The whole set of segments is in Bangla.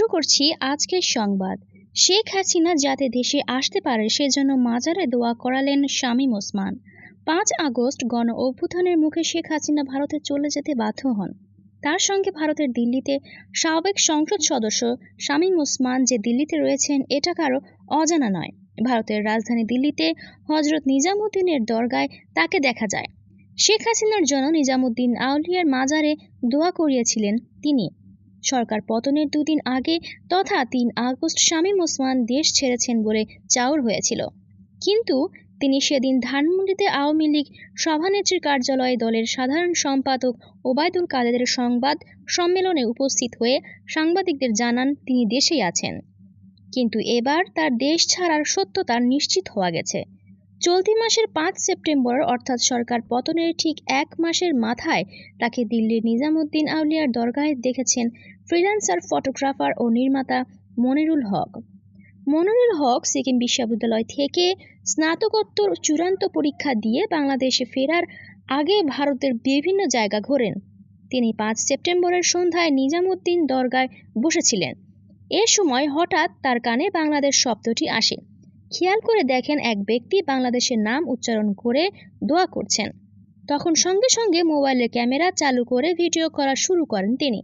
করছি আজকের সংবাদ। শেখ হাসিনা যাতে দেশে আসতে পারে, সেজন্য মাজারে দোয়া করালেন শামীম ওসমান। পাঁচ আগস্ট গণ অভ্যুত্থানের মুখে শেখ হাসিনা ভারতে চলে যেতে বাধ্য হন। তার সঙ্গে ভারতের দিল্লিতে সাবেক সংসদ সদস্য শামীম ওসমান যে দিল্লিতে রয়েছেন, এটা কারও অজানা নয়। ভারতের রাজধানী দিল্লিতে হজরত নিজামুদ্দিনের দরগায় তাকে দেখা যায়। শেখ হাসিনার জন্য নিজামুদ্দিন আউলিয়ার মাজারে দোয়া করিয়েছিলেন তিনি। সরকার পতনের দুদিন আগে তথা তিন আগস্ট শামীম ওসমান দেশ ছেড়েছেন বলে চাউর হয়েছিল। কিন্তু তিনি সেদিন ধানমন্ডিতে আওয়ামী লীগ সভানেত্রীর কার্যালয়ে দলের সাধারণ সম্পাদক ওবায়দুল কাদেরের সংবাদ সম্মেলনে উপস্থিত হয়ে সাংবাদিকদের জানান, তিনি দেশেই আছেন। কিন্তু এবার তার দেশ ছাড়ার সত্যতা নিশ্চিত হওয়া গেছে। চলতি মাসের পাঁচ সেপ্টেম্বর, অর্থাৎ সরকার পতনের ঠিক এক মাসের মাথায় তাকে দিল্লির নিজামুদ্দিন আউলিয়ার দরগায় দেখেছেন ফ্রিল্যান্সার, ফটোগ্রাফার ও নির্মাতা মনিরুল হক। মনিরুল হক সিকিম বিশ্ববিদ্যালয় থেকে স্নাতকোত্তর চূড়ান্ত পরীক্ষা দিয়ে বাংলাদেশে ফেরার আগে ভারতের বিভিন্ন জায়গা ঘোরেন। তিনি পাঁচ সেপ্টেম্বরের সন্ধ্যায় নিজামুদ্দিন দরগায় বসেছিলেন। এ সময় হঠাৎ তার কানে বাংলাদেশ শব্দটি আসে। খেয়াল করে দেখেন এক ব্যক্তি বাংলাদেশের নাম উচ্চারণ করে দোয়া করছেন। তখন সঙ্গে সঙ্গে মোবাইলের ক্যামেরা চালু করে ভিডিও করা শুরু করেন তিনি।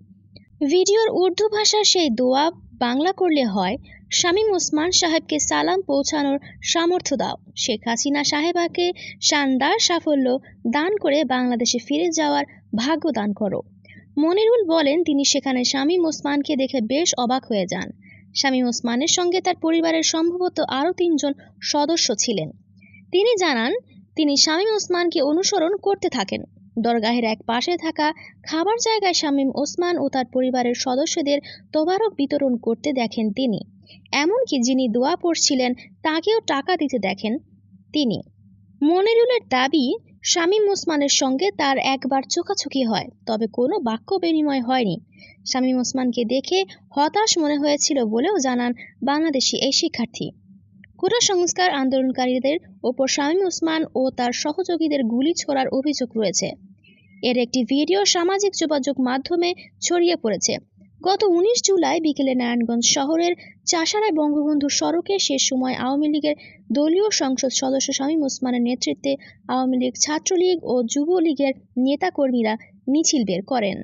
ভিডিওর উর্দু ভাষার সেই দোয়া বাংলা করলে হয়, শামীম ওসমান সাহেবকে সালাম পৌঁছানোর সামর্থ্য দাও। শেখ হাসিনা সাহেবাকে শানদার সাফল্য দান করে বাংলাদেশে ফিরে যাওয়ার ভাগ্য দান করো। মনিরুল বলেন, তিনি সেখানে শামীম ওসমানকে দেখে বেশ অবাক হয়ে যান। শামীম ওসমানের সঙ্গে তার পরিবারের সম্ভবত আরও তিনজন সদস্য ছিলেন। তিনি জানান, তিনি শামীম ওসমানকে অনুসরণ করতে থাকেন। দরগাহের এক পাশে থাকা খাবার জায়গায় শামীম ওসমান ও তার পরিবারের সদস্যদের তোবারক বিতরণ করতে দেখেন তিনি। এমনকি যিনি দোয়া পড়ছিলেন, তাকেও টাকা দিতে দেখেন তিনি। মনিরুলের দাবি, শামীম ওসমানের সঙ্গে তার একবার চোখাচোখি হয়, তবে কোনো বাক্য বিনিময় হয়নি। শামীম ওসমানকে দেখে হতাশ মনে হয়েছিল বলেও জানান বাংলাদেশি এই শিক্ষার্থী। কোটা সংস্কার আন্দোলনকারীদের ওপর শামীম ওসমান ও তার সহযোগীদের গুলি ছোড়ার অভিযোগ রয়েছে। এর একটি ভিডিও সামাজিক যোগাযোগ মাধ্যমে ছড়িয়ে পড়েছে। গত উনিশ জুলাই বিকেলে নারায়ণগঞ্জ শহরের চাষারায় বঙ্গবন্ধু সড়কে সে সময় আওয়ামী লীগের দলীয় সংসদ সদস্য শামীম ওসমানের নেতৃত্বে আওয়ামী লীগ ছাত্রলীগ ও যুবলীগের নেতাকর্মীরা মিছিল বের করেন।